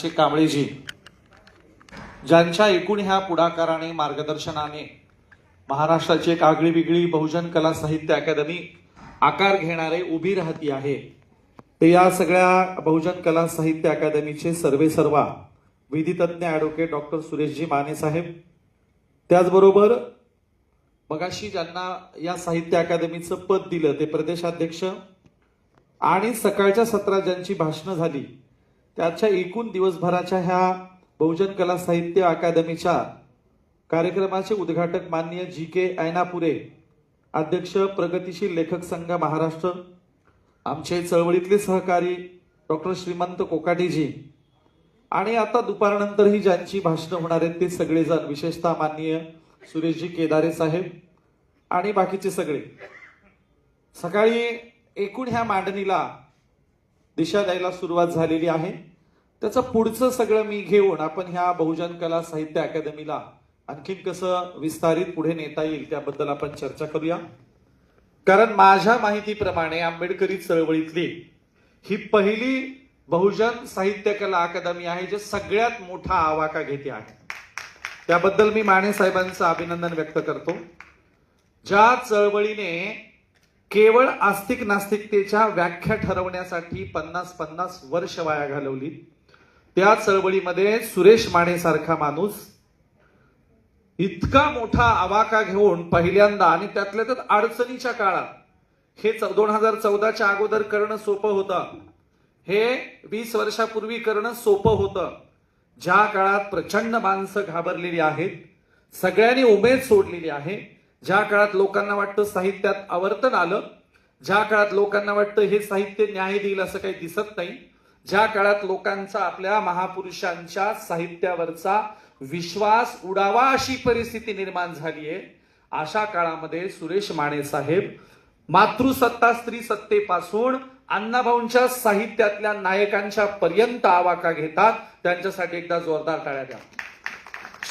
आमचे कांबळेजी ज्यांच्या एकूण ह्या पुढाकाराने मार्गदर्शनाने महाराष्ट्राची एक आगळी वेगळी बहुजन कला साहित्य अकादमी आकार घेणारे उभी राहती आहे. ते या सगळ्या बहुजन कला साहित्य अकादमीचे सर्वे सर्वा विधितज्ञ ॲडव्होकेट डॉक्टर सुरेशजी माने साहेब. त्याचबरोबर मगाशी ज्यांना या साहित्य अकादमीचं पद दिलं ते प्रदेशाध्यक्ष आणि सकाळच्या सत्रात ज्यांची भाषणं झाली त्याच्या एकूण दिवसभराच्या ह्या बहुजन कला साहित्य अकादमीच्या कार्यक्रमाचे उद्घाटक माननीय जी के ऐनापुरे अध्यक्ष प्रगतीशील लेखक संघ महाराष्ट्र आमचे चळवळीतले सहकारी डॉक्टर श्रीमंत कोकाटेजी आणि आता दुपारनंतरही ज्यांची भाषणं होणार आहेत ते सगळेजण विशेषतः माननीय सुरेशजी केदारे साहेब आणि बाकीचे सगळे. सकाळी एकूण ह्या मांडणीला दिशा द्यायला सुरुवात झालेली आहे. त्याचं पुढचं सगळं मी घेऊन आपण ह्या बहुजन कला साहित्य अकादमीला आणखीन कसं विस्तारित पुढे नेता येईल त्याबद्दल आपण चर्चा करूया. कारण माझ्या माहितीप्रमाणे आंबेडकरी चळवळीतली ही पहिली बहुजन साहित्य कला अकादमी आहे जे सगळ्यात मोठा आवाका घेते आहे. त्याबद्दल मी माने साहेबांचं अभिनंदन व्यक्त करतो. ज्या चळवळीने केवळ आस्तिक नास्तिकतेच्या व्याख्या ठरवण्यासाठी पन्नास पन्नास वर्ष वाया घालवली त्या चळवळीमध्ये सुरेश माने सारखा माणूस इतका मोठा आवाका घेऊन पहिल्यांदा आणि त्यातल्या त्यात अडचणीच्या काळात हे दोन हजार चौदाच्या अगोदर करणं सोपं होतं. हे वीस वर्षापूर्वी करणं सोपं होतं. ज्या काळात प्रचंड माणसं घाबरलेली आहेत सगळ्यांनी उमेद सोडलेली आहे ज्या काळात लोकांना वाटतं साहित्यात आवर्तन आलं ज्या काळात लोकांना वाटतं हे साहित्य न्याय देईल असं काही दिसत नाही ज्या काळात लोकांचा आपल्या महापुरुषांच्या साहित्यावरचा विश्वास उडावा अशी परिस्थिती निर्माण झाली आहे अशा काळामध्ये सुरेश माने साहेब मातृसत्ता स्त्री सत्तेपासून अण्णाभाऊंच्या साहित्यातल्या नायकांच्या पर्यंत आवाका घेतात. त्यांच्यासाठी एकदा जोरदार टाळ्या द्या.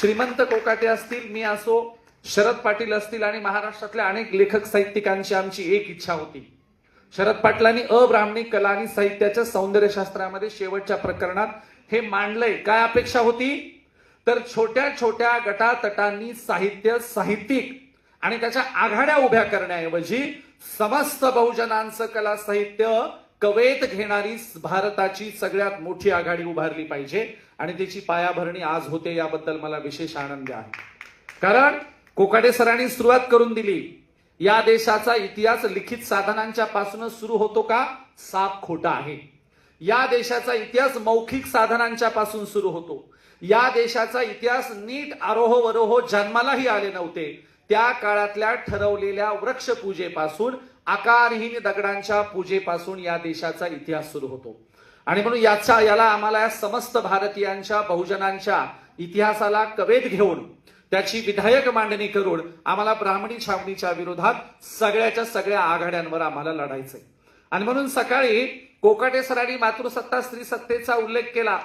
श्रीमंत कोकाटे असतील मी असो शरद पाटील असतील आणि महाराष्ट्रातल्या अनेक लेखक साहित्यिकांची आमची एक इच्छा होती. शरद पाटलांनी अब्राह्मणी कला आणि साहित्याच्या सौंदर्यशास्त्रामध्ये शेवटच्या प्रकरणात हे मांडलंय. काय अपेक्षा होती? तर छोट्या छोट्या गटातटांनी साहित्य साहित्यिक आणि त्याच्या आघाड्या उभ्या करण्याऐवजी समस्त बहुजनांचं कला साहित्य कवेत घेणारी भारताची सगळ्यात मोठी आघाडी उभारली पाहिजे आणि त्याची पायाभरणी आज होते याबद्दल मला विशेष आनंद आहे. कारण कोकाटे सरांनी सुरुवात करून दिली. या देशाचा इतिहास लिखित साधनांच्या पासूनच सुरू होतो का? साप खोटा आहे. या देशाचा इतिहास मौखिक साधनांच्या पासून सुरू होतो. या देशाचा इतिहास नीट आरोह वरोह जन्मालाही आले नव्हते. त्या काळातल्या ठरवलेल्या वृक्ष पूजेपासून आकारहीन दगडांच्या पूजेपासून या देशाचा इतिहास सुरू होतो. आणि म्हणून याचा याला आम्हाला या समस्त भारतीयांच्या बहुजनांच्या इतिहासाला कवेत घेऊन त्याची विधायक मांडणी करून आम्हाला ब्राह्मणी छावणीच्या विरोधात सगळ्याच्या सगळ्या आघाड्यांवर आम्हाला लढायचंय. आणि म्हणून सकाळी कोकाटे सरांनी मातृसत्ता स्त्री सत्तेचा उल्लेख केला.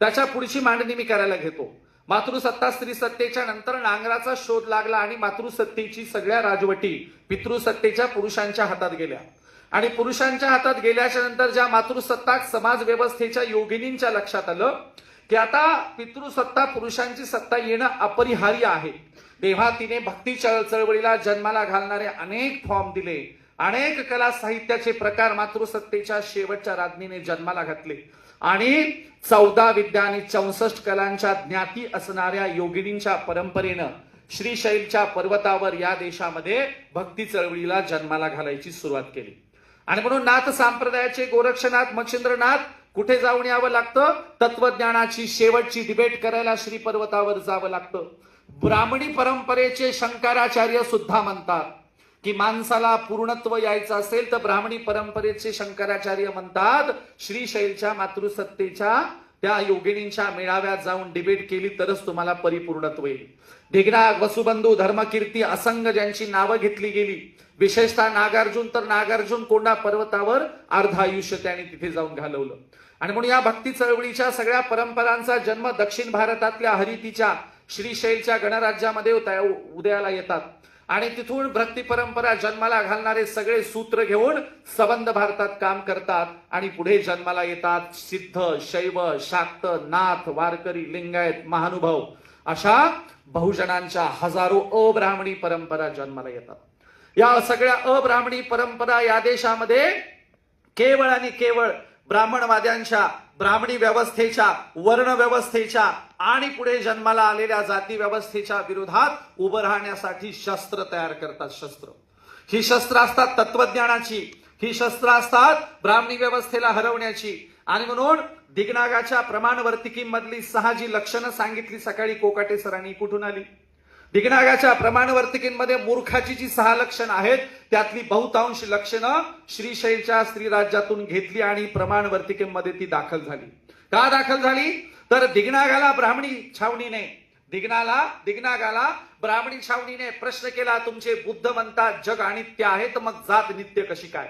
त्याच्या पुढची मांडणी मी करायला घेतो. मातृसत्ता स्त्री सत्तेच्या नंतर नांगराचा शोध लागला आणि मातृसत्तेची सगळ्या राजवटी पितृसत्तेच्या पुरुषांच्या हातात गेल्या. आणि पुरुषांच्या हातात गेल्याच्यानंतर ज्या मातृसत्ताक समाज व्यवस्थेच्या योगिनींच्या लक्षात आलं की आता पितृसत्ता पुरुषांची सत्ता येणं अपरिहार्य आहे. तेव्हा तिने भक्ती चळ- चळवळीला जन्माला घालणारे अनेक फॉर्म दिले. अनेक कला साहित्याचे प्रकार मातृसत्तेच्या शेवटच्या राज्ञीने जन्माला घातले. आणि चौदा विद्या आणि चौसष्ट कलांच्या ज्ञाती असणाऱ्या योगिनींच्या परंपरेनं श्रीशैलच्या पर्वतावर या देशामध्ये भक्ती चळवळीला जन्माला घालायची सुरुवात केली. आणि म्हणून नाथ संप्रदायाचे गोरक्षनाथ मच्छिंद्रनाथ कुठे जाऊन यावं लागतं? तत्वज्ञानाची शेवटची डिबेट करायला श्री पर्वतावर जावं लागतं. ब्राह्मणी परंपरेचे शंकराचार्य सुद्धा म्हणतात की माणसाला पूर्णत्व यायचं असेल तर ब्राह्मणी परंपरेचे शंकराचार्य म्हणतात श्रीशैलच्या मातृसत्तेच्या त्या योगिनींच्या मेळाव्यात जाऊन डिबेट केली तरच तुम्हाला परिपूर्णत्व येईल. ढिगना वसुबंधू धर्मकीर्ती असंग ज्यांची नावं घेतली गेली विशेषतः नागार्जुन तर नागार्जुन कोंडा पर्वतावर अर्ध आयुष्य त्यांनी तिथे जाऊन घालवलं. आणि म्हणून या भक्ती चळवळीच्या सगळ्या परंपरांचा जन्म दक्षिण भारतातल्या हरितीच्या श्रीशैलच्या गणराज्यामध्ये होता- उदयाला येतात. आणि तिथून भक्ती परंपरा जन्माला घालणारे सगळे सूत्र घेऊन संबंध भारतात काम करतात आणि पुढे जन्माला येतात सिद्ध शैव शाक्त नाथ वारकरी लिंगायत महानुभाव अशा बहुजनांच्या हजारो अब्राह्मणी परंपरा जन्माला येतात. या सगळ्या अब्राह्मणी परंपरा या देशामध्ये केवळ आणि केवळ ब्राह्मणवाद्यांच्या ब्राह्मणी व्यवस्थेच्या वर्ण व्यवस्थेच्या आणि पुढे जन्माला आलेल्या जाती व्यवस्थेच्या विरोधात उभं राहण्यासाठी शस्त्र तयार करतात शस्त्र. ही शस्त्र असतात तत्वज्ञानाची ही शस्त्र असतात ब्राह्मणी व्यवस्थेला हरवण्याची. आणि म्हणून दिग्नागाच्या प्रमाणवर्तिकीमधली सहा जी लक्षणं सांगितली सकाळी कोकाटे सरांनी कुठून आली? दिग्नागाच्या प्रमाणवर्तिकेमध्ये मूर्खाची जी सहा लक्षणं आहेत त्यातली बहुतांश लक्षणं श्रीशैलच्या स्त्रीराज्यातून घेतली आणि प्रमाणवर्तिकेमध्ये ती दाखल झाली. का दाखल झाली? तर दिग्नागाला ब्राह्मणी छावणीने दिग्नाला दिग्नागाला ब्राह्मणी छावणीने प्रश्न केला तुमचे बुद्ध म्हणतात जग अनित्य आहे तर मग जात नित्य कशी काय?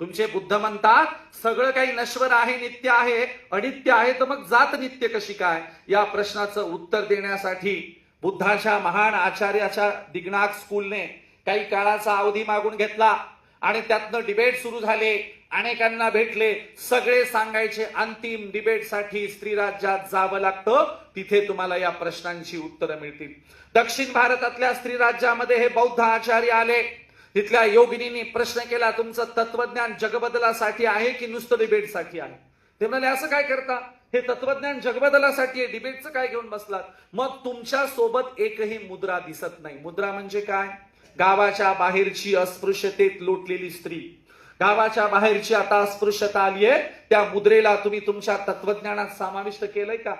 तुमचे बुद्ध म्हणतात सगळं काही नश्वर आहे नित्य आहे अनित्य आहे तर मग जात नित्य कशी काय? या प्रश्नाचं उत्तर देण्यासाठी बुद्धाच्या महान आचार्याच्या दिग्नाग स्कूलने काही काळाचा अवधी मागून घेतला आणि त्यातनं डिबेट सुरू झाले. अनेकांना भेटले. सगळे सांगायचे अंतिम डिबेटसाठी स्त्री राज्यात जावं लागतं. तिथे तुम्हाला या प्रश्नांची उत्तरं मिळतील. दक्षिण भारतातल्या स्त्री राज्यामध्ये हे बौद्ध आचार्य आले. तिथल्या योगिनींनी प्रश्न केला तुमचं तत्वज्ञान जगबदलासाठी आहे की नुसतं डिबेटसाठी आहे? ते म्हणाले असं काय करता? हे तत्वज्ञान जगबदलासाठी आहे. डिबेटचं काय घेऊन बसलात? मग तुमच्यासोबत एकही मुद्रा दिसत नाही. मुद्रा म्हणजे काय? गावाच्या बाहेरची अस्पृश्यतेत लोटलेली स्त्री. गावाच्या बाहेरची आता अस्पृश्यता आली आहे. त्या मुद्रेला तुम्ही तुमच्या तत्वज्ञानात समाविष्ट केलंय का?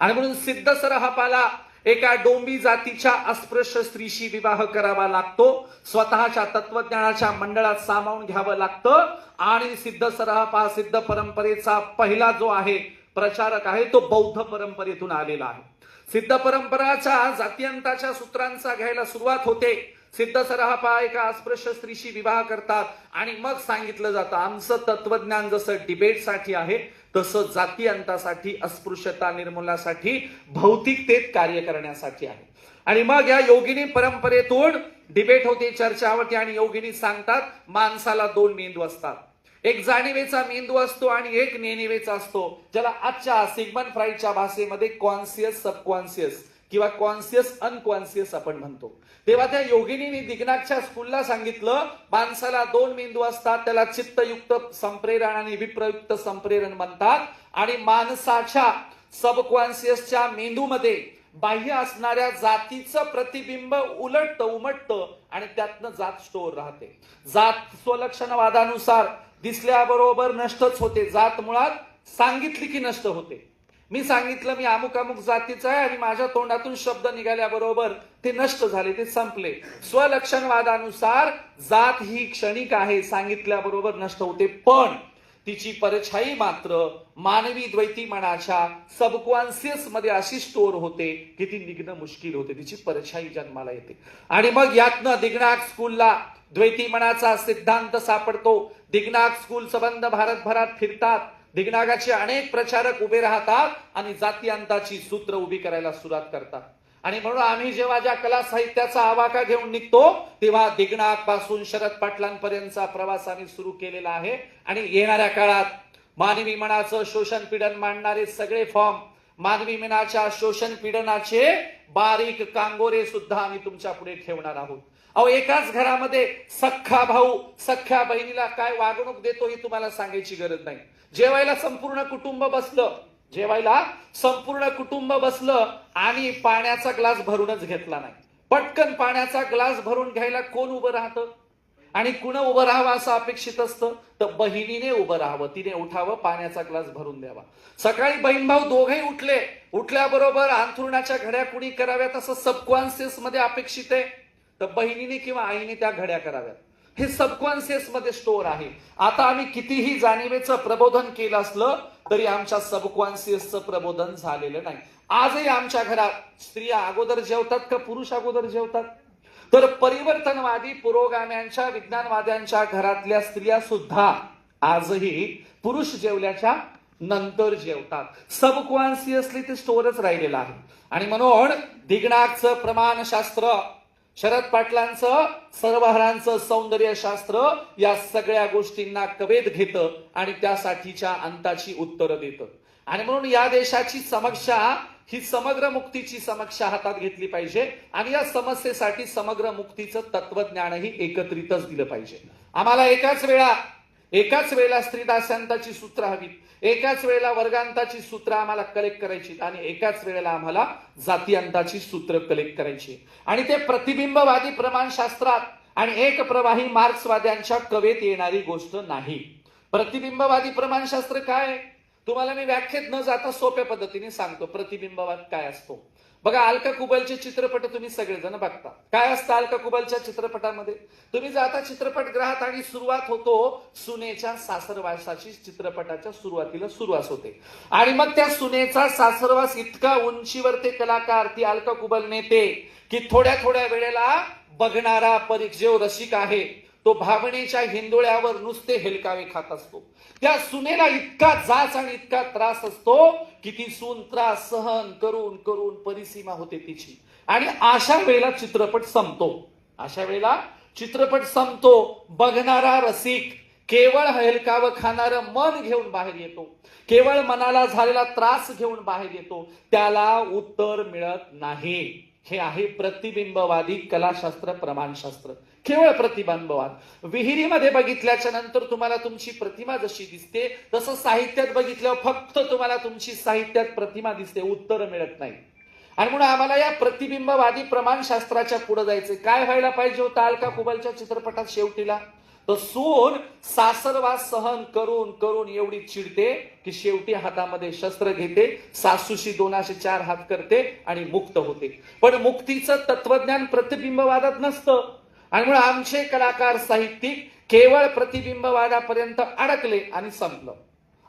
आणि म्हणून सिद्ध सरहपाला एका डोंबी जातीच्या अस्पृश्य स्त्रीशी विवाह करावा लागतो. स्वतःच्या तत्वज्ञानाच्या मंडळात सामावून घ्यावं लागतं. आणि सिद्ध सरहपा सिद्ध परंपरेचा पहिला जो आहे प्रचारक आहे तो बौद्ध परंपरेतून आलेला आहे. सिद्ध परंपराच्या जातीयंताच्या सूत्रांचा घ्यायला सुरुवात होते. सिद्ध सरहपा एका अस्पृश्य स्त्रीशी विवाह करतात आणि मग सांगितलं जातं आमचं तत्वज्ञान जसं डिबेटसाठी आहे तसं जातीयंतासाठी अस्पृश्यता निर्मूलनासाठी भौतिकतेत कार्य करण्यासाठी आहे. आणि मग या योगिनी परंपरेतून डिबेट होते चर्चा होते आणि योगिनी सांगतात माणसाला दोन मेंदू असतात. एक जाणीवेचा मेंदू असतो आणि एक नेणिवेचा असतो ज्याला आजच्या सिग्मन फ्राईडच्या भाषेमध्ये कॉन्सियस सबकॉन्सियस किंवा कॉन्सियस अनकॉन्सियस आपण म्हणतो. तेव्हा त्या योगिनीने दिग्नाथच्या स्कूलला सांगितलं माणसाला दोन मेंदू असतात त्याला चित्तयुक्त संप्रेरण आणि विप्रयुक्त संप्रेरण म्हणतात आणि माणसाच्या सबकॉन्सियसच्या मेंदूमध्ये बाह्य असणाऱ्या जातीचं प्रतिबिंब उलटतं उमटतं आणि त्यातनं जात स्टोर राहते. जात स्वलक्षणवादानुसार दिसल्याबरोबर नष्टच होते. जात मुळात सांगितली की नष्ट होते. मी सांगितलं मी अमुक अमुक जातीचं आहे आणि माझ्या तोंडातून शब्द निघाल्याबरोबर ते नष्ट झाले ते संपले. स्वलक्षणवादानुसार जात ही क्षणिक आहे सांगितल्याबरोबर नष्ट होते. पण तिची परछाई मात्र मानवी द्वैती मनाच्या सबकॉन्सियसमध्ये अशी स्टोर होते की ती निघणं मुश्किल होते. तिची परछाई जन्माला येते. आणि मग यातनं दिग्नाग स्कूलला द्वैती मनाचा सिद्धांत सापडतो. दिग्नाग स्कूल संबंध भारतभरात फिरतात. दिग्नागाचे अनेक प्रचारक उभे राहतात आणि जातीयांताची सूत्र उभी करायला सुरुवात करतात. आणि म्हणून आम्ही जेव्हा ज्या कला साहित्याचा आवाका घेऊन निघतो तेव्हा दिग्नागपासून शरद पाटलांपर्यंतचा प्रवास आम्ही सुरू केलेला आहे. आणि येणाऱ्या काळात मानवी मनाचं शोषण पीडन मांडणारे सगळे फॉर्म मानवी मनाच्या शोषण पीडनाचे बारीक कांगोरे सुद्धा आम्ही तुमच्यापुढे ठेवणार आहोत. अहो एकाच घरामध्ये सख्खा भाऊ सख्ख्या बहिणीला काय वागणूक देतो ही तुम्हाला सांगायची गरज नाही. जेवायला संपूर्ण कुटुंब बसलं. जेवायला संपूर्ण कुटुंब बसलं आणि पाण्याचा ग्लास भरूनच घेतला नाही. पटकन पाण्याचा ग्लास भरून घ्यायला कोण उभं राहतं? आणि कुण उभं राहावं असं अपेक्षित असतं? तर बहिणीने उभं राहावं तिने उठावं पाण्याचा ग्लास भरून द्यावा. सकाळी बहीण भाऊ दोघेही उठले. उठल्याबरोबर अंथरुणाच्या घड्या कुणी कराव्यात असं सबकॉन्शियसमध्ये अपेक्षित आहे? तर बहिणीने किंवा आईने त्या घड्या कराव्यात. हे सबकॉन्शियसमध्ये स्टोअर आहे. आता आम्ही कितीही जाणीवेचं प्रबोधन केलं असलं तरी आमच्या सबकॉन्शियसचं प्रबोधन झालेलं नाही. आजही आमच्या घरात स्त्रिया अगोदर जेवतात का पुरुष अगोदर जेवतात? तर परिवर्तनवादी पुरोगाम्यांच्या विज्ञानवाद्यांच्या घरातल्या स्त्रिया सुद्धा आजही पुरुष जेवल्याच्या नंतर जेवतात. सबकॉन्सियसली ते स्टोरच राहिलेलं आहे. आणि म्हणून दिग्नागचं प्रमाणशास्त्र शरद पाटलांचं सर्वहरांचं सौंदर्यशास्त्र या सगळ्या गोष्टींना कवेत घेतं आणि त्यासाठीच्या अंताची उत्तरं देतं. आणि म्हणून या देशाची समक्षा ही समग्र मुक्तीची समक्षा हातात घेतली पाहिजे आणि या समस्येसाठी समग्र मुक्तीचं तत्वज्ञानही एकत्रितच दिलं पाहिजे. आम्हाला एकाच वेळा एकाच वेळेला स्त्रीदासांताची सूत्र हवीत एकाच वेळेला वर्गांताची सूत्र आम्हाला कलेक्ट करायची आणि एकाच वेळेला आम्हाला जातीअंताची सूत्र कलेक्ट करायची आणि ते प्रतिबिंबवादी प्रमाणशास्त्रात आणि एक प्रवाही मार्क्सवाद्यांच्या कवेत येणारी गोष्ट नाही. प्रतिबिंबवादी प्रमाणशास्त्र काय तुम्हाला मी व्याख्येत न जाता सोप्या पद्धतीने सांगतो प्रतिबिंबवाद काय असतो? बघा अलका कुबलचे चित्रपट तुम्ही सगळेजण बघता. काय असतं अलका कुबलच्या चित्रपटामध्ये? तुम्ही जाता चित्रपटगृहात आणि सुरुवात होतो सुनेच्या सासरवासाची चित्रपटाच्या सुरुवातीला सुरुवात होते. आणि मग त्या सुनेचा सासरवास इतका उंचीवर ते कलाकार ती अलका कुबल नेते की थोड्या थोड्या वेळेला बघणारा परीक्षेव रसिक आहे. तो भावनेच्या हिंदोळ्यावर नुसते हेलकावे खात असतो. त्या सुनेला इतका जाच आणि इतका त्रास असतो की ती सून त्रास सहन करून करून परिसीमा होते तिची. आणि अशा वेळेला चित्रपट संपतो. अशा वेळेला चित्रपट संपतो. बघणारा रसिक केवळ हेलकावं खाणारं मन घेऊन बाहेर येतो. केवळ मनाला झालेला त्रास घेऊन बाहेर येतो. त्याला उत्तर मिळत नाही. हे आहे प्रतिबिंबवादी कलाशास्त्र प्रमाणशास्त्र. केवळ प्रतिबिंबवाद. विहिरीमध्ये बघितल्याच्या नंतर तुम्हाला तुमची प्रतिमा जशी दिसते तसं साहित्यात बघितल्यावर फक्त तुम्हाला तुमची साहित्यात प्रतिमा दिसते उत्तर मिळत नाही. आणि म्हणून आम्हाला या प्रतिबिंबवादी प्रमाणशास्त्राच्या पुढे जायचे काय व्हायला पाहिजे होतं अलका कुबलच्या चित्रपटात शेवटीला? तर सून सासरवास सहन करून करून एवढी चिडते की शेवटी हातामध्ये शस्त्र घेते सासूशी दोनाशे चार हात करते आणि मुक्त होते. पण मुक्तीचं तत्वज्ञान प्रतिबिंबवादात नसतं. आणि म्हणून आमचे कलाकार साहित्यिक केवळ प्रतिबिंबवादापर्यंत अडकले आणि संपलं.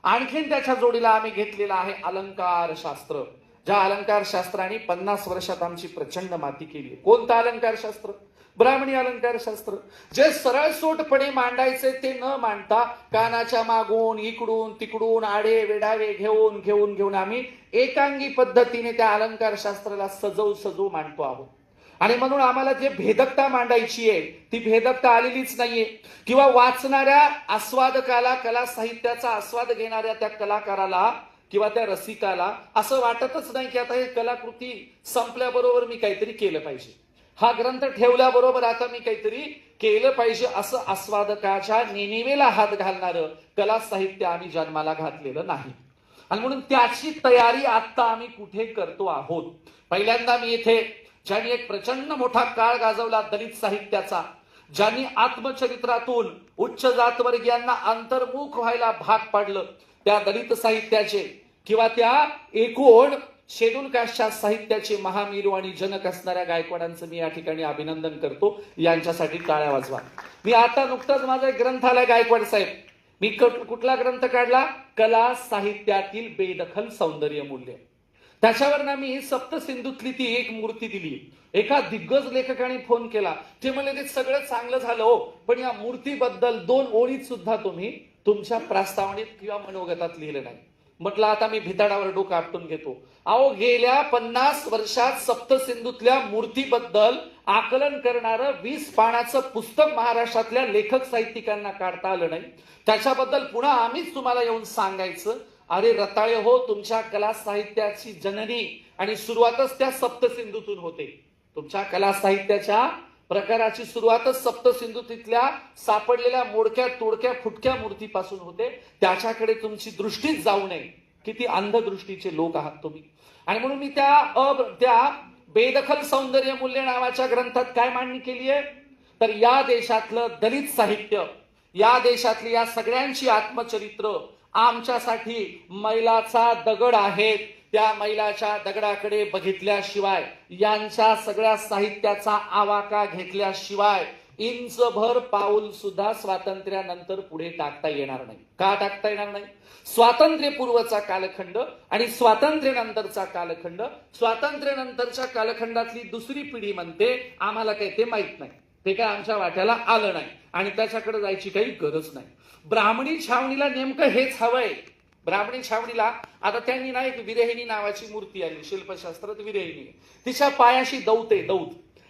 आणखीन त्याच्या जोडीला आम्ही घेतलेला आहे अलंकार शास्त्र. ज्या अलंकार शास्त्राने पन्नास वर्षात आमची प्रचंड माती केली कोणतं अलंकार शास्त्र? ब्राह्मणी अलंकार शास्त्र. जे सरळसोटपणे मांडायचे ते न मांडता कानाच्या मागून इकडून तिकडून आडे वेडावे घेऊन घेऊन घेऊन आम्ही एकांगी पद्धतीने त्या अलंकार शास्त्राला सजवू सजवू मांडतो आहोत. आणि म्हणून आम्हाला जे भेदकता मांडायची आहे ती भेदकता आलेलीच नाहीये. किंवा वाचणाऱ्या आस्वादकाला कला साहित्याचा आस्वाद घेणाऱ्या त्या कलाकाराला किंवा त्या रसिकाला असं वाटतच नाही की आता हे कलाकृती संपल्याबरोबर मी काहीतरी केलं पाहिजे. हा ग्रंथ ठेवल्याबरोबर आता मी काहीतरी केलं पाहिजे असं आस्वादकाच्या नेनिवेला हात घालणारं कला साहित्य आम्ही जन्माला घातलेलं नाही. आणि म्हणून त्याची तयारी आता आम्ही कुठे करतो आहोत? पहिल्यांदा मी इथे ज्यांनी एक प्रचंड मोठा काळ गाजवला दलित साहित्याचा ज्यांनी आत्मचरित्रातून उच्च जातवर्गीयांना अंतर्मुख व्हायला भाग पाडलं त्या दलित साहित्याचे किंवा त्या एकूण शेड्यूल कास्टच्या साहित्याचे महामेरू आणि जनक असणाऱ्या गायकवाडांचं मी या ठिकाणी अभिनंदन करतो. यांच्यासाठी टाळ्या वाजवा. मी आता नुकताच माझा एक ग्रंथ आलाय गायकवाड साहेब. मी कुठला ग्रंथ काढला? कला साहित्यातील बेदखल सौंदर्य मूल्य. त्याच्यावर ना मी सप्तसिंधूतली ती एक मूर्ती दिली. एका दिग्गज लेखकाने फोन केला. ते म्हणले ते सगळं चांगलं झालं हो पण या मूर्तीबद्दल दोन ओळीत सुद्धा तुम्ही तुमच्या प्रास्तावनेत किंवा मनोगतात लिहिलं नाही. म्हटलं आता मी भिताडावर डोकं आपटून घेतो. अहो गेल्या पन्नास वर्षात सप्तसिंधूतल्या मूर्तीबद्दल आकलन करणारं वीस पानाचं पुस्तक महाराष्ट्रातल्या लेखक साहित्यिकांना काढता आलं नाही. त्याच्याबद्दल पुन्हा आम्हीच तुम्हाला येऊन सांगायचं. अरे रताळे हो तुमच्या कला साहित्याची जननी आणि सुरुवातच त्या सप्तसिंधूतून होते. तुमच्या कला साहित्याच्या प्रकाराची सुरुवातच सप्तसिंधू तिथल्या सापडलेल्या मोडक्या तोडक्या फुटक्या मूर्तीपासून होते. त्याच्याकडे तुमची दृष्टीच जाऊ नये. किती अंधदृष्टीचे लोक आहात तुम्ही. आणि म्हणून मी त्या अ त्या बेदखल सौंदर्य मूल्य नावाच्या ग्रंथात काय मांडणी केली आहे? तर या देशातलं दलित साहित्य या देशातली या सगळ्यांची आत्मचरित्र आमच्यासाठी मैलाचा दगड आहेत. त्या मैलाच्या दगडाकडे बघितल्याशिवाय यांच्या सगळ्या साहित्याचा आवाका घेतल्याशिवाय इंचभर पाऊल सुद्धा स्वातंत्र्यानंतर पुढे टाकता येणार नाही. का टाकता येणार नाही? स्वातंत्र्यपूर्वचा कालखंड आणि स्वातंत्र्यानंतरचा कालखंड. स्वातंत्र्यानंतरच्या कालखंडातली दुसरी पिढी म्हणते आम्हाला काही ते माहीत नाही. ते काय आमच्या वाट्याला आलं नाही आणि त्याच्याकडे जायची काही गरज नाही. ब्राह्मणी छावणीला नेमकं हेच हवंय. ब्राह्मणी छावणीला आता त्यांनी ना एक विरेहिणी नावाची मूर्ती आली शिल्पशास्त्रात विरेहिणी. तिच्या पायाशी दौत आहे दौत.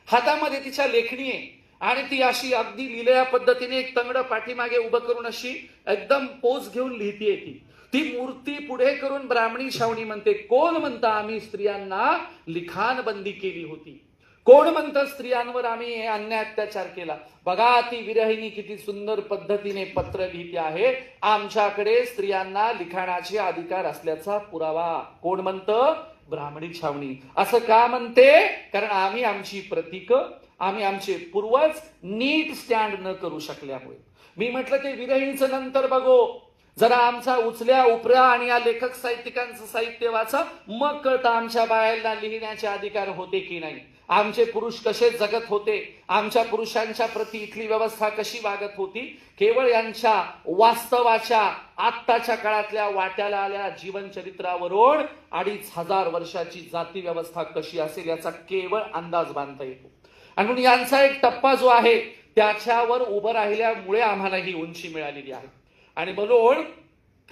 हातामध्ये तिच्या लेखणी आहे आणि ती अशी अगदी लिहिलेल्या पद्धतीने एक तंगड पाठीमागे उभं करून अशी एकदम पोच घेऊन लिहितीये ती. ती मूर्ती पुढे करून ब्राह्मणी छावणी म्हणते. कोण म्हणता आम्ही स्त्रियांना लिखाण बंदी केली होती? कोण म्हणतं स्त्रियांवर आम्ही अन्याय अत्याचार केला. बघा ती विरहिणी किती सुंदर पद्धतीने पत्र लिहिते आहे. आमच्याकडे स्त्रियांना लिखाणाचे अधिकार असल्याचा पुरावा. कोण म्हणतं ब्राह्मणी छावणी. असं का म्हणते? कारण आम्ही आमची प्रतीक आम्ही आमचे पूर्वज नीट स्टँड न करू शकल्यामुळे. मी म्हटलं ते विरहिणीचं नंतर बघो. जरा आमचा उचल्या उपऱ्या आणि या लेखक साहित्यिकांचं साहित्य वाचा. मग कळतं आमच्या बायांना लिहिण्याचे अधिकार होते की नाही. आमचे पुरुष कसे जगत होते? आमच्या पुरुषांच्या प्रती इथली व्यवस्था कशी वागत होती? केवळ यांच्या वास्तवाच्या आत्ताच्या काळातल्या वाट्याला आल्या जीवनचरित्रावरून अडीच हजार वर्षाची जाती व्यवस्था कशी असेल याचा केवळ अंदाज बांधता येतो. आणि म्हणून यांचा एक टप्पा जो आहे त्याच्यावर उभं राहिल्यामुळे आम्हाला ही उंची मिळालेली आहे. आणि म्हणून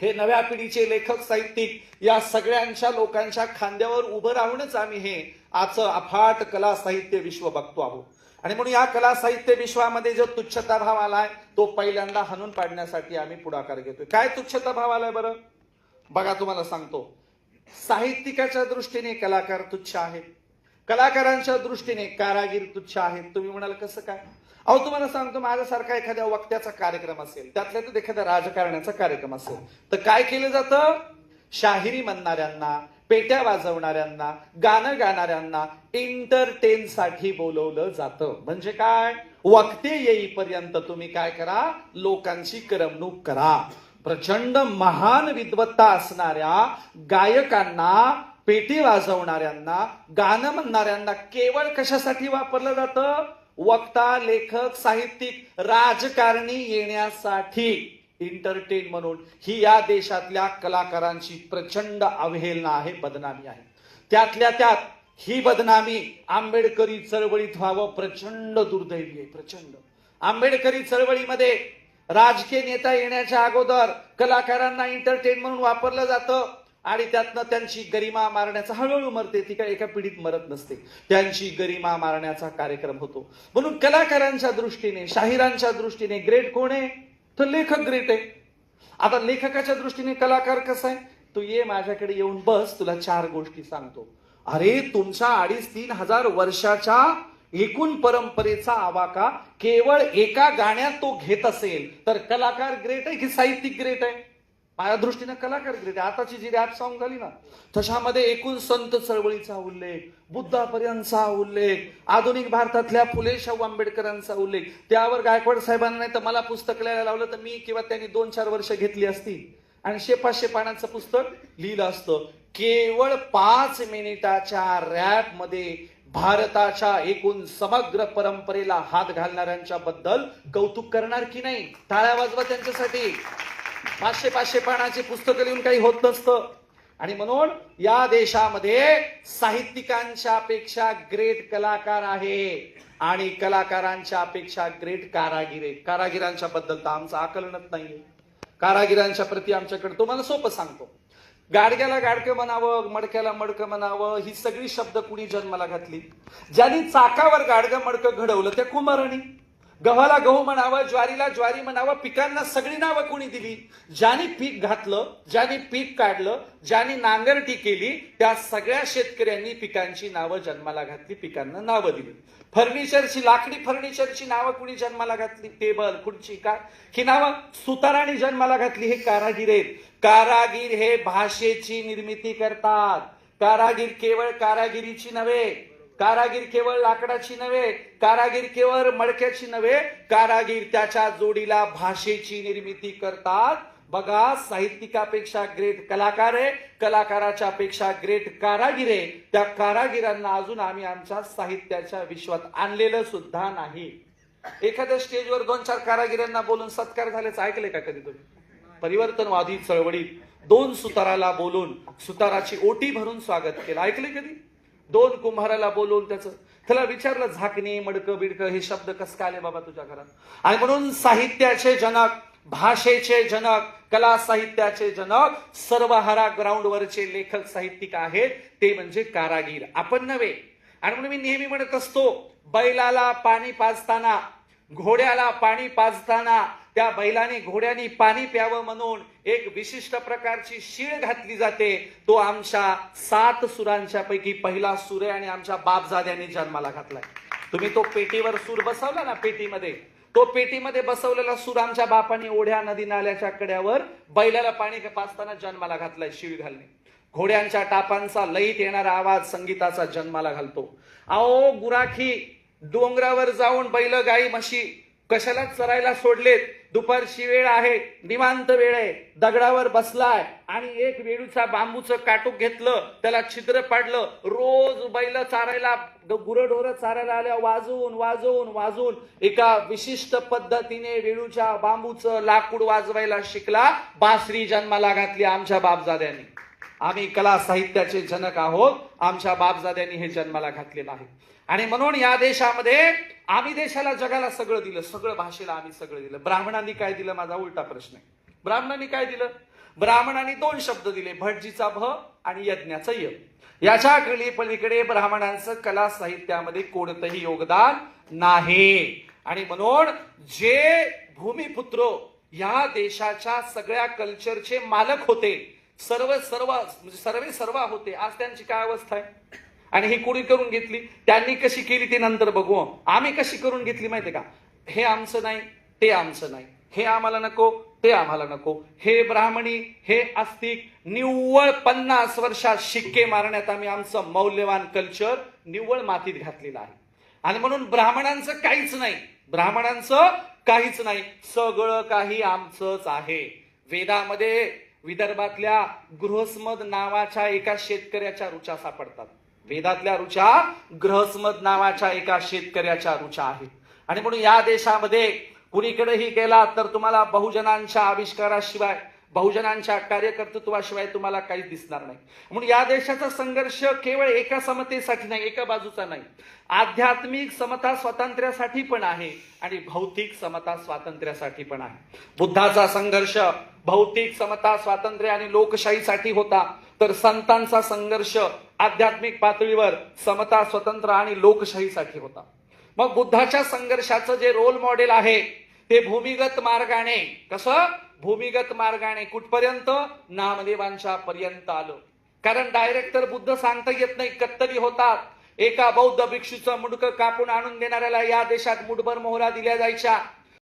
हे नव्या पिढीचे लेखक साहित्यिक या सगळ्यांच्या लोकांच्या खांद्यावर उभं राहूनच आम्ही हे आजचं अफाट कला साहित्य विश्व बघतो आहोत. आणि म्हणून या कला साहित्य विश्वामध्ये जो तुच्छता भाव आलाय तो पहिल्यांदा हाणून पाडण्यासाठी आम्ही पुढाकार घेतोय. काय तुच्छता भाव आलाय बरं? बघा तुम्हाला सांगतो. साहित्यिकाच्या दृष्टीने कलाकार तुच्छ आहेत. कलाकारांच्या दृष्टीने कारागीर तुच्छ आहेत. तुम्ही म्हणाल कसं काय? अहो तुम्हाला सांगतो माझ्यासारखा एखाद्या वक्त्याचा कार्यक्रम असेल त्यातल्या तर एखाद्या राजकारण्याचा कार्यक्रम असेल तर काय केलं जातं? शाहिरी म्हणणाऱ्यांना पेट्या वाजवणाऱ्यांना गाणं गाणाऱ्यांना एंटरटेनसाठी बोलवलं जातं. म्हणजे काय? वक्ते येईपर्यंत तुम्ही काय करा? लोकांची करमणूक करा. प्रचंड महान विद्वत्ता असणाऱ्या गायकांना पेटी वाजवणाऱ्यांना गाणं म्हणणाऱ्यांना केवळ कशासाठी वापरलं जातं? वक्ता लेखक साहित्यिक राजकारणी येण्यासाठी. इंटरटेन म्हणून ही या देशातल्या कलाकारांची प्रचंड अवहेलना आहे बदनामी आहे. त्यातल्या त्यात ही बदनामी आंबेडकरी चळवळीत व्हावं प्रचंड दुर्दैवी आहे प्रचंड. आंबेडकरी चळवळीमध्ये राजकीय नेता येण्याच्या अगोदर कलाकारांना एंटरटेन म्हणून वापरलं जातं आणि त्यातनं त्यांची गरिमा मारण्याचा हळूहळू मरते. ती काय एका पिढीत मरत नसते. त्यांची गरिमा मारण्याचा कार्यक्रम होतो. म्हणून कलाकारांच्या दृष्टीने शाहिरांच्या दृष्टीने ग्रेट कोण आहे? तर लेखक ग्रेट आहे. आता लेखकाच्या दृष्टीने कलाकार कसा आहे? तू ये माझ्याकडे येऊन बस तुला चार गोष्टी सांगतो. अरे तुमच्या अडीच तीन हजार वर्षाच्या एकूण परंपरेचा आवाका केवळ एका गाण्यात तो घेत असेल तर कलाकार ग्रेट आहे की साहित्यिक ग्रेट आहे? माझ्या दृष्टीने कलाकार ग्रेट आताची जी रॅप सॉंग झाली ना तशामध्ये एकूण संत चळवळीचा उल्लेख बुद्धापर्यंतचा उल्लेख आधुनिक भारतातल्या फुले शाहू आंबेडकरांचा उल्लेख. त्यावर गायकवाड साहेबांना नाही तर मला पुस्तक लिहायला लावलं तर मी किंवा त्यांनी दोन चार वर्ष घेतली असती आणि शेपाशे पानाचं पुस्तक लिहिलं असतं. केवळ पाच मिनिटाच्या रॅपमध्ये भारताच्या एकूण समग्र परंपरेला हात घालणाऱ्यांच्या बद्दल कौतुक करणार की नाही? टाळ्या वाजवा त्यांच्यासाठी. पाचशे पाचशे पानाची पुस्तकं लिहून काही होत नसतं. आणि म्हणून या देशामध्ये साहित्यिकांच्या पेक्षा ग्रेट कलाकार आहे. आणि कलाकारांच्या अपेक्षा ग्रेट कारागीर आहे कारागिरांच्या बद्दल तर आमचं आकलनच नाहीये. कारागिरांच्या प्रती आमच्याकडे तुम्हाला सोपं सांगतो. गाडग्याला गाडकं म्हणावं मडक्याला मडकं म्हणावं ही सगळी शब्द कुणी जन्माला घातली? ज्यांनी चाकावर गाडगं मडकं घडवलं त्या कुमारणी गव्हाला गहू म्हणावं ज्वारीला ज्वारी म्हणावं पिकांना सगळी नावं कोणी दिली? ज्याने पीक घातलं ज्याने पीक काढलं ज्याने नांगरटी केली त्या सगळ्या शेतकऱ्यांनी पिकांची नावं जन्माला घातली पिकांना नावं दिली. फर्निचरची लाकडी फर्निचरची नावं कुणी जन्माला घातली? टेबल खुर्ची काय ही नावं सुताराने जन्माला घातली हे कारागीर आहेत. कारागीर हे भाषेची निर्मिती करतात. कारागीर केवळ कारागिरीची नव्हे कारागीर केवळ लाकडाची नव्हे कारागीर केवळ मडक्याची नव्हे कारागीर त्याच्या जोडीला भाषेची निर्मिती करतात. बघा साहित्यिकापेक्षा ग्रेट कलाकार आहे कलाकाराच्या पेक्षा ग्रेट कारागीर आहे. त्या कारागिरांना अजून आम्ही आमच्या साहित्याच्या विश्वात आणलेलं सुद्धा नाही. एखाद्या स्टेजवर दोन चार कारागिरांना बोलून सत्कार झाल्याचं ऐकले का कधी तुम्ही? परिवर्तनवादी चळवळीत दोन सुताराला बोलून सुताराची ओटी भरून स्वागत केलं. ऐकले कधी? दोन कुंभाराला बोलवून त्याचं त्याला विचारलं झाकणी मडकं बिडकं हे शब्द कस काय आले बाबा तुझ्या घरात? आणि म्हणून साहित्याचे जनक भाषेचे जनक कला साहित्याचे जनक सर्वहारा ग्राउंडवरचे लेखक साहित्यिक आहेत ते म्हणजे कारागीर. आपण नव्हे. आणि म्हणून मी नेहमी म्हणत असतो बैलाला पाणी पाजताना घोड्याला पाणी पाजताना त्या बैलाने घोड्यानी पाणी प्यावं म्हणून एक विशिष्ट प्रकारची शीळ घातली जाते. तो आमच्या सात सुरांच्या पैकी पहिला सूर आहे आणि आमच्या बापजाद्याने जन्माला घातलाय. तुम्ही तो पेटीवर सूर बसवला ना पेटीमध्ये? तो पेटीमध्ये बसवलेला सूर आमच्या बापाने ओढ्या नदी नाल्याच्या कड्यावर बैलाला पाणी पाचताना जन्माला घातलाय शिळ घालणे. घोड्यांच्या टापांचा लईत येणारा आवाज संगीताचा जन्माला घालतो. अहो गुराखी डोंगरावर जाऊन बैल गाई म्हशी कशाला चरायला सोडलेत? दुपारची वेळ आहे निवांत वेळ आहे. दगडावर बसलाय आणि एक वेळूचा बांबूचं काटूक घेतलं त्याला छिद्र पाडलं. रोज बैल चारायला गुरढोर चारायला आल्या. वाजवून वाजवून वाजवून एका विशिष्ट पद्धतीने वेळूच्या बांबूचं लाकूड वाजवायला शिकला. बासरी जन्माला घातली आमच्या बापजाद्यांनी आम्ही कला साहित्याचे जनक आहोत. आमच्या बापजाद्यांनी हे जन्माला घातलेलं आहे. आणि म्हणून या देशामध्ये आम्ही देशाला जगाला सगळं दिलं सगळं भाषेला आम्ही सगळं दिलं. ब्राह्मणांनी काय दिलं? माझा उलटा प्रश्न आहे. ब्राह्मणांनी काय दिलं? ब्राह्मणांनी दोन शब्द दिले भटजीचा भ आणि यज्ञाचा य. याच्या कली पलीकडे ब्राह्मणांचं कला साहित्यामध्ये कोणतंही योगदान नाही. आणि म्हणून जे भूमिपुत्र या देशाच्या सगळ्या कल्चरचे मालक होते सर्व सर्व म्हणजे सर्वे सर्व होते आज त्यांची काय अवस्था आहे? आणि हे कुणी करून घेतली? त्यांनी कशी केली ते नंतर बघू. आम्ही कशी करून घेतली माहितीये का? हे आमचं नाही ते आमचं नाही. हे आम्हाला नको ते आम्हाला नको. हे ब्राह्मणी हे आस्तिक निव्वळ पन्नास वर्षात शिक्के मारण्यात आम्ही आमचं मौल्यवान कल्चर निव्वळ मातीत घातलेलं आहे. आणि म्हणून ब्राह्मणांचं काहीच नाही. ब्राह्मणांचं काहीच नाही. सगळं काही आमचंच आहे. वेदामध्ये विदर्भातल्या गृहस्मद नावाच्या एका शेतकऱ्याच्या रुचा सापडतात. वेदातल्या रुचा ग्रहस्मद नावाच्या एका शेतकऱ्याच्या रुचा आहेत. आणि म्हणून या देशामध्ये कुणीकडेही गेला तर तुम्हाला बहुजनांच्या आविष्काराशिवाय बहुजनांच्या कार्यकर्तृत्वाशिवाय तुम्हाला काही दिसणार नाही. म्हणून या देशाचा संघर्ष केवळ एका समतेसाठी नाही एका बाजूचा नाही. आध्यात्मिक समता स्वातंत्र्यासाठी पण आहे आणि भौतिक समता स्वातंत्र्यासाठी पण आहे. बुद्धाचा संघर्ष भौतिक समता स्वातंत्र्य आणि लोकशाहीसाठी होता. तर संतांचा संघर्ष आध्यात्मिक पातळीवर समता स्वतंत्र आणि लोकशाहीसाठी होता. मग बुद्धाच्या संघर्षाचं जे रोल मॉडेल आहे ते भूमिगत मार्गाने कसं? भूमिगत मार्गाने कुठपर्यंत? नामदेवांच्या पर्यंत आलं. कारण डायरेक्ट तर बुद्ध सांगता येत नाही कत्तली होतात. एका बौद्ध भिक्षूचं मुडकं कापून आणून देणाऱ्याला या देशात मुठभर मोहरा दिल्या जायच्या.